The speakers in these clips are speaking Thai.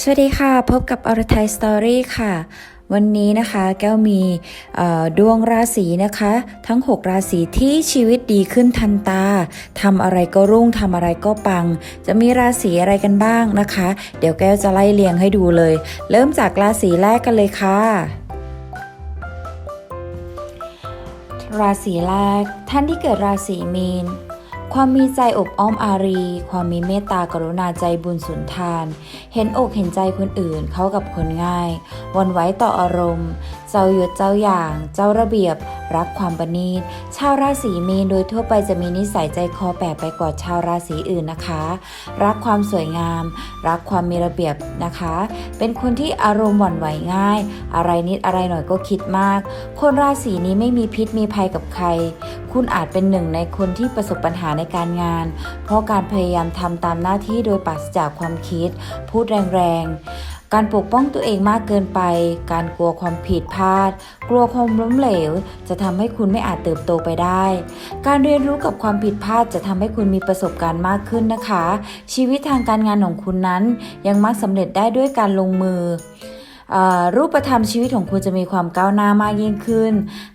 สวัสดีค่ะ พบกับอรไทยสตอรี่ค่ะ วันนี้นะคะแก้วมีดวงราศีนะคะ ทั้ง 6 ราศีที่ชีวิตดีขึ้นทันตาทำอะไรก็รุ่งทำอะไรก็ปัง จะมีราศีอะไรกันบ้างนะคะ เดี๋ยวแก้วจะไล่เรียงให้ดูเลย เริ่มจากราศีแรกกันเลยค่ะ ราศีแรกท่านที่เกิดราศีมีน ความมีใจอบอ้อมอารี ความมีเมตตากรุณาใจบุญสุนทาน เห็นอกเห็นใจคนอื่นเข้ากับคนง่ายวันไหว้ต่ออารมณ์ เจ้าหยุดเจ้าอย่าง เจ้าระเบียบ รักความประณีต ชาวราศีมีนโดยทั่วไปจะมีนิสัยใจคอแปลกไปกว่าชาวราศีอื่นนะคะ รักความสวยงาม รักความมีระเบียบนะคะ เป็นคนที่อารมณ์หวั่นไหวง่าย อะไรนิดอะไรหน่อยก็คิดมาก คนราศีนี้ไม่มีพิษมีภัยกับใคร คุณอาจเป็นหนึ่งในคนที่ประสบปัญหาในการงาน เพราะการพยายามทำตามหน้าที่โดยปราศจากความคิด พูดแรงๆ การปกป้องตัวเองมากเกินไป การกลัวความผิดพลาด กลัวความล้มเหลว จะทำให้คุณไม่อาจเติบโตไปได้ การเรียนรู้กับความผิดพลาดจะทำให้คุณมีประสบการณ์มากขึ้นนะคะ ชีวิตทางการงานของคุณนั้น ยังมักสำเร็จได้ด้วยการลงมือรูปธรรมชีวิตของคุณจะมีความก้าวหน้ามากยิ่งขึ้น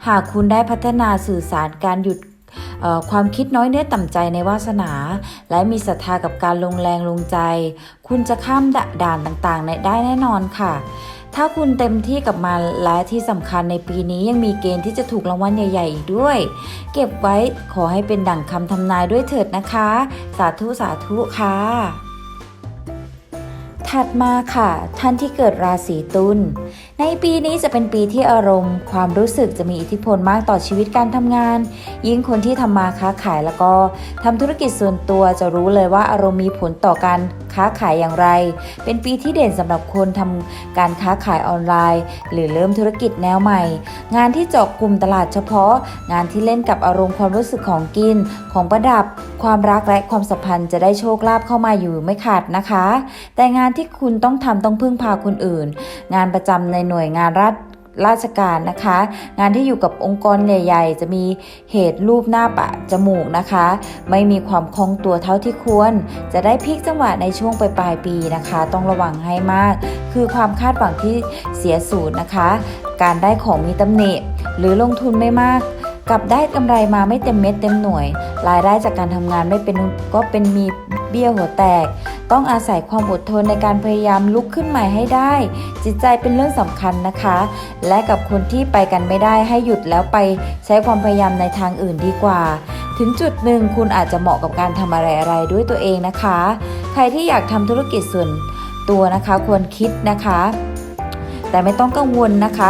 หากคุณได้พัฒนาสื่อสารการหยุด ความคิดน้อยเนื้อต่ำใจในวาสนา และมีศรัทธากับการลงแรงลงใจ คุณจะข้ามด่านต่างๆในได้แน่นอนค่ะ ถ้าคุณเต็มที่กับมันและที่สำคัญในปีนี้ยังมีเกณฑ์ที่จะถูกรางวัลใหญ่ๆอีกด้วย เก็บไว้ขอให้เป็นดั่งคำทำนายด้วยเถิดนะคะ สาธุสาธุค่ะ ถัดมาค่ะ ท่านที่เกิดราศีตุลในปีนี้จะเป็นปีที่อารมณ์ ความรู้สึกจะมีอิทธิพลมากต่อชีวิตการทำงาน ยิ่งคนที่ทำมาค้าขายแล้วก็ทำธุรกิจส่วนตัวจะรู้เลยว่าอารมณ์มีผลต่อการ ค้าขายอย่างไร เป็นปีที่เด่นสำหรับคนทำการค้าขายออนไลน์ หรือเริ่มธุรกิจแนวใหม่ งานที่เจาะกลุ่มตลาดเฉพาะ งานที่เล่นกับอารมณ์ความรู้สึกของกิน ของประดับ ความรักและความสัมพันธ์จะได้โชคลาภเข้ามาอยู่ไม่ขาดนะคะ แต่งานที่คุณต้องทำต้องพึ่งพาคนอื่น งานประจำในหน่วยงานรัฐ ราชการนะคะ งานที่อยู่กับองค์กรใหญ่ ๆ จะมีเหตุรูปหน้าปะจมูกนะคะ ไม่มีความคล่องตัวเท่าที่ควร จะได้พลิกจังหวะในช่วงปลายปลายปีนะคะ ต้องระวังให้มาก คือความคาดหวังที่เสียสูญนะคะ การได้ของมีตำหนิหรือลงทุนไม่มากกลับได้กำไรมาไม่เต็มเม็ดเต็มหน่วย รายได้จากการทำงานไม่เป็นก็เป็นมีเบี้ยหัวแตก ต้องอาศัยความอดทนในการพยายามลุกขึ้นใหม่ให้ได้ จิตใจเป็นเรื่องสำคัญนะคะ และกับคนที่ไปกันไม่ได้ให้หยุดแล้วไปใช้ความพยายามในทางอื่นดีกว่า ถึงจุดหนึ่งคุณอาจจะเหมาะกับการทำอะไรอะไรด้วยตัวเองนะคะ ใครที่อยากทำธุรกิจส่วนตัวนะคะควรคิดนะคะ แต่ไม่ต้องกังวลนะคะ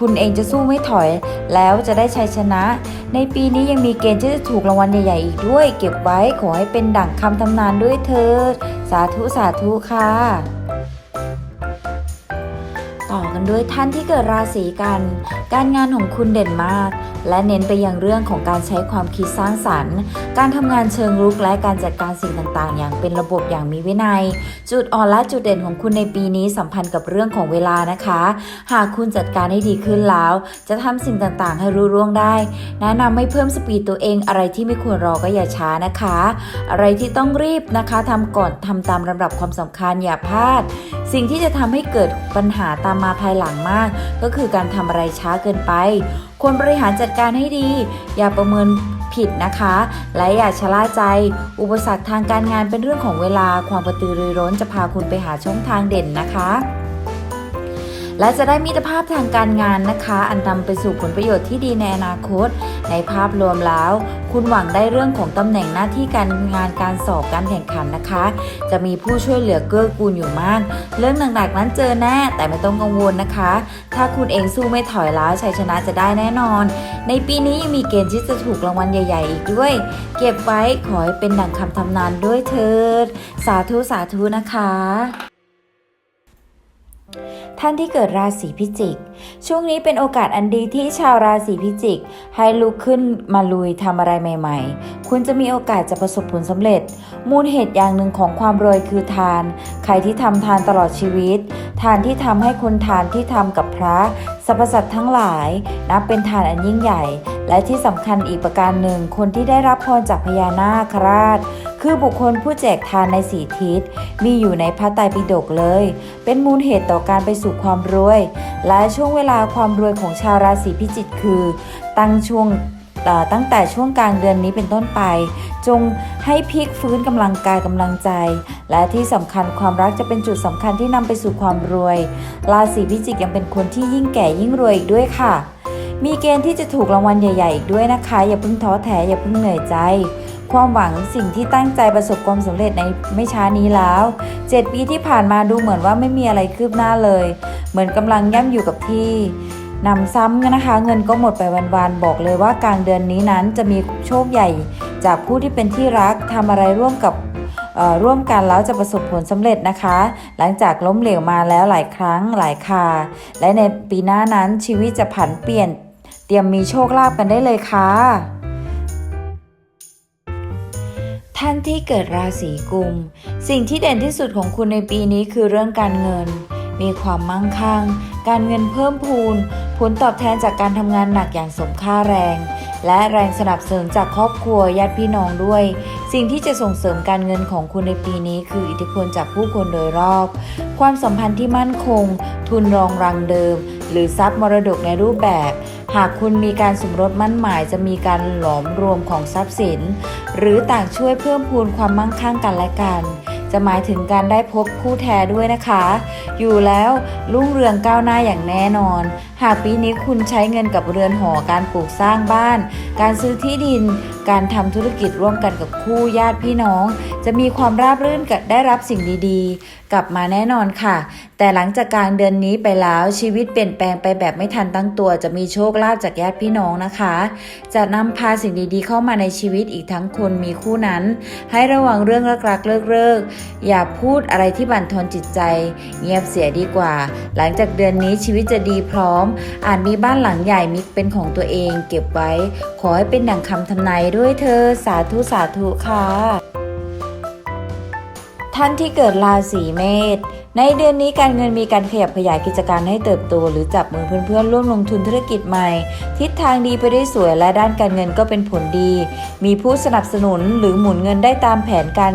คุณเองจะสู้ไม่ถอยแล้วจะได้ชัยชนะ ในปีนี้ยังมีเกณฑ์ที่จะถูกรางวัลใหญ่ๆอีกด้วย เก็บไว้ขอให้เป็นดั่งคำทำนานด้วยเถิด สาธุสาธุค่ะ ต่อกันด้วยท่านที่เกิดราศีกัน การงานของคุณเด่นมากและเน้นไปยังเรื่องของการใช้ความคิดสร้างสรรค์ การทำงานเชิงรุกและการจัดการสิ่งต่างๆ อย่างเป็นระบบอย่างมีวินัย จุดอ่อนและจุดเด่นของคุณในปีนี้สัมพันธ์กับเรื่องของเวลานะคะ หากคุณจัดการให้ดีขึ้นแล้ว จะทำสิ่งต่างๆ ให้รู้ร่วงได้ แนะนำให้เพิ่มสปีดตัวเองอะไรที่ไม่ควรรอก็อย่าช้านะคะ อะไรที่ต้องรีบนะคะทำก่อนทำตามลำดับความสำคัญอย่าพลาด สิ่งที่จะทำให้เกิดปัญหาตามมาภายหลังมาก ก็คือการทำอะไรช้าเกินไปควรบริหารจัดการให้ดี อย่าประเมินผิดนะคะ และอย่าชะล่าใจ อุปสรรคทางการงานเป็นเรื่องของเวลา ความกระตือรือร้นจะพาคุณไปหาช่องทางเด่นนะคะ และจะได้มิตรภาพทางการงานนะคะ อันนำไปสู่ผลประโยชน์ที่ดีในอนาคต ในภาพรวมแล้ว คุณหวังได้เรื่องของตำแหน่งหน้าที่การงานการสอบการแข่งขันนะคะ จะมีผู้ช่วยเหลือเกื้อกูลอยู่มาก เรื่องหนักๆนั้นเจอแน่แต่ไม่ต้องกังวลนะคะ ถ้าคุณเองสู้ไม่ถอยแล้วชัยชนะจะได้แน่นอน ในปีนี้ยังมีเกณฑ์ที่จะถูกรางวัลใหญ่ๆ อีกด้วย เก็บไว้ขอให้เป็นดั่งคำทำนานด้วยเถิด สาธุสาธุนะคะ ท่านที่เกิดราศีพิจิก ช่วงนี้เป็นโอกาสอันดีที่ชาวราศีพิจิก ให้ลุกขึ้นมาลุยทำอะไรใหม่ ๆ คุณจะมีโอกาสจะประสบผลสำเร็จ มูลเหตุอย่างหนึ่งของความรวยคือทาน ใครที่ทำทานตลอดชีวิต ทานที่ทำให้คนทานที่ทำกับพระสรรพสัตว์ทั้งหลายนับเป็นทานอันยิ่งใหญ่ และที่สำคัญอีกประการหนึ่ง คนที่ได้รับพรจากพญานาคราช คือบุคคลผู้แจกทานในสีทิศมีอยู่ในพระไตรปิฎกเลย เป็นมูลเหตุต่อการไปสู่ความรวย และช่วงเวลาความรวยของชาวราศีพิจิกคือ ตั้งช่วงตั้งแต่ช่วงกลางเดือนนี้เป็นต้นไป จงให้พลิกฟื้นกำลังกายกำลังใจ และที่สำคัญความรักจะเป็นจุดสำคัญที่นำไปสู่ความรวย ราศีพิจิกยังเป็นคนที่ยิ่งแก่ยิ่งรวยอีกด้วยค่ะ มีเกณฑ์ที่จะถูกรางวัลใหญ่ ๆ อีกด้วยนะคะ อย่าเพิ่งท้อแท้อย่าเพิ่งเหนื่อยใจ ความหวังสิ่งที่ตั้งใจประสบความสำเร็จในไม่ช้านี้แล้ว 7 ปีที่ผ่านมาดูเหมือนว่าไม่มีอะไรคืบหน้าเลย เหมือนกำลังย่ำอยู่กับที่นำซ้ำนะคะ เงินก็หมดไปวันๆบอกเลยว่ากลางเดือนนี้นั้นจะมีโชคใหญ่ จากผู้ที่เป็นที่รักทำอะไรร่วมกับร่วมกันแล้วจะประสบผลสำเร็จนะคะ หลังจากล้มเหลวมาแล้วหลายครั้งหลายคา และในปีหน้านั้นชีวิตจะผันเปลี่ยน เตรียมมีโชคลาภกันได้เลยค่ะ ท่านที่เกิดราศีกุม สิ่งที่เด่นที่สุดของคุณในปีนี้คือเรื่องการเงิน มีความมั่งคั่ง การเงินเพิ่มพูน ผลตอบแทนจากการทำงานหนักอย่างสมค่าแรง และแรงสนับสนุนจากครอบครัวญาติพี่น้องด้วย สิ่งที่จะส่งเสริมการเงินของคุณในปีนี้ คืออิทธิพลจากผู้คนโดยรอบ ความสัมพันธ์ที่มั่นคง ทุนรองรังเดิม หรือทรัพย์มรดกในรูปแบบ หากคุณมีการสมรสมั่นหมายจะมีการหลอมรวมของทรัพย์สิน หรือต่างช่วยเพิ่มพูนความมั่งคั่งกันและกัน จะหมายถึงการได้พบคู่แท้ด้วยนะคะ อยู่แล้วรุ่งเรืองก้าวหน้าอย่างแน่นอน หากปีนี้คุณใช้เงินกับเรือนหอการปลูกสร้างบ้าน การซื้อที่ดิน การทำธุรกิจร่วมกันกับคู่ญาติพี่น้อง จะมีความราบรื่นกับได้รับสิ่งดีๆ กลับมาแน่นอนค่ะ แต่หลังจากกลางเดือนนี้ไปแล้วชีวิตเปลี่ยนแปลงไปแบบไม่ทันตั้งตัว จะมีโชคลาภจากญาติพี่น้องนะคะ จะนำพาสิ่งดีๆ เข้ามาในชีวิตอีกทั้งคนมีคู่นั้น ให้ระวังเรื่องรักๆเลิกๆอย่าพูดอะไรที่บั่นทอนจิตใจ เงียบเสียดีกว่า หลังจากเดือนนี้ชีวิตจะดีพร้อม อาจมีบ้านหลังใหญ่มิกเป็นของตัวเอง เก็บไว้ ขอให้เป็นดังคำทำนายด้วย้วยเธอสาธุสาธุค่ะ ท่านที่เกิดราศีเมษในเดือนนี้การเงินมีการขยับขยายกิจการให้เติบโต หรือจับมือเพื่อนๆร่วมลงทุนธุรกิจใหม่ ทิศทางดีไปได้สวยและด้านการเงินก็เป็นผลดี มีผู้สนับสนุนหรือหมุนเงินได้ตามแผนการ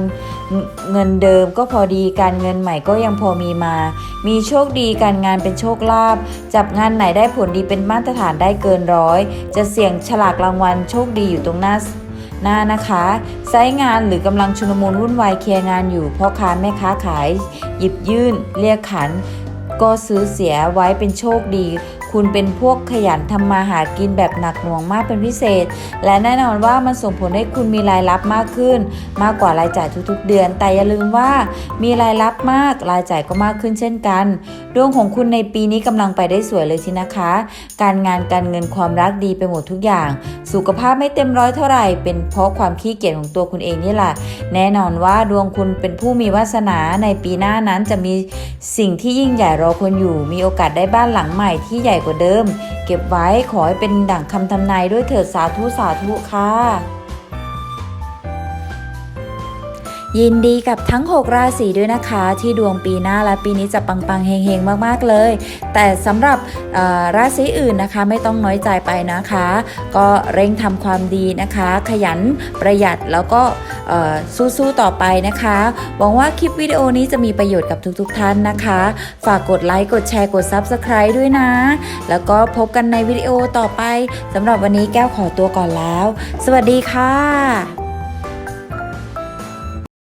เงินเดิมก็พอดีการเงินใหม่ก็ยังพอมีมา มีโชคดีการงานเป็นโชคลาภจับงานไหนได้ผลดีเป็นมาตรฐานได้เกินร้อย จะเสี่ยงฉลากรางวัลโชคดีอยู่ตรงหน้า หน้านะคะไซต์งานหรือกำลังชุลมุนวุ่นวายเคลียร์งานอยู่พ่อค้าแม่ค้าขาย หยิบยื่น เรียกขัน ก็ซื้อเสียไว้เป็นโชคดี คุณเป็นพวกขยันทำมาหากินแบบหนักหน่วงมากเป็นพิเศษ และแน่นอนว่ามันส่งผลให้คุณมีรายรับมากขึ้น มากกว่ารายจ่ายทุกๆเดือน แต่อย่าลืมว่ามีรายรับมากรายจ่ายก็มากขึ้นเช่นกัน ดวงของคุณในปีนี้กำลังไปได้สวยเลยทีนะคะ การงานการเงินความรักดีไปหมดทุกอย่าง สุขภาพไม่เต็มร้อยเท่าไหร่ เป็นเพราะความขี้เกียจของตัวคุณเองนี่แหละแน่นอนว่าดวงคุณเป็นผู้มีวาสนาในปีหน้านั้นจะมีสิ่งที่ยิ่งใหญ่รอคุณอยู่ มีโอกาสได้บ้านหลังใหม่ที่ใหญ่กว่าเดิม เก็บไว้ขอให้เป็นดั่งคำทำนายด้วยเถิดสาธุสาธุค่ะ ยินดีกับทั้ง 6 ราศีด้วยนะคะ ที่ดวงปีหน้าและปีนี้จะปังๆเฮงๆ มากๆเลย แต่สำหรับราศีอื่นนะคะไม่ต้องน้อยใจไปนะคะ ก็เร่งทำความดีนะคะ ขยันประหยัดแล้วก็สู้ๆต่อไปนะคะหวังว่าคลิปวิดีโอนี้จะมีประโยชน์กับทุกๆท่านนะคะ ฝากกดไลค์กดแชร์กด Subscribe ด้วยนะ แล้วก็พบกันในวิดีโอต่อไปสำหรับวันนี้แก้วขอตัวก่อนแล้ว สวัสดีค่ะ